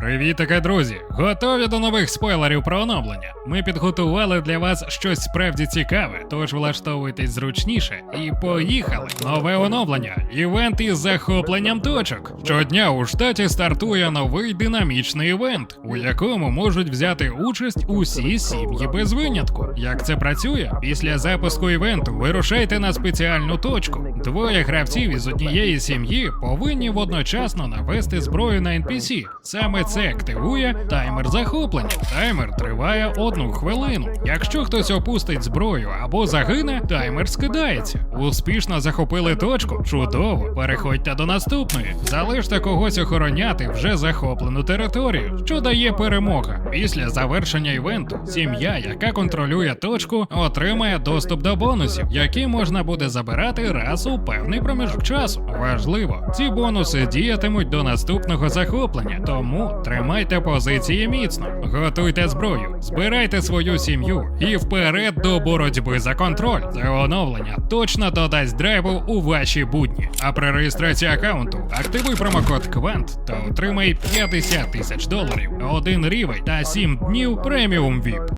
Привітики, друзі! Готові до нових спойлерів про оновлення. Ми підготували для вас щось справді цікаве, тож влаштовуйтесь зручніше і поїхали! Нове оновлення! Івент із захопленням точок. Щодня у штаті стартує новий динамічний івент, у якому можуть взяти участь усі сім'ї без винятку. Як це працює? Після запуску івенту вирушайте на спеціальну точку. Двоє гравців із однієї сім'ї повинні водночасно навести зброю на NPC. Саме це активує таймер захоплення. Таймер триває одну хвилину. Якщо хтось опустить зброю або загине, таймер скидається. Успішно захопили точку. Чудово. Переходьте до наступної. Залиште когось охороняти вже захоплену територію, що дає перемога. Після завершення івенту сім'я, яка контролює точку, отримає доступ до бонусів, які можна буде забирати раз у певний проміжок часу. Важливо, ці бонуси діятимуть до наступного захоплення, тому тримайте позиції міцно, готуйте зброю, збирайте свою сім'ю і вперед до боротьби за контроль. Це оновлення точно додасть драйву у ваші будні. А при реєстрації аккаунту активуй промокод Квант та отримай 50 тисяч доларів, один рівень та 7 днів преміум VIP.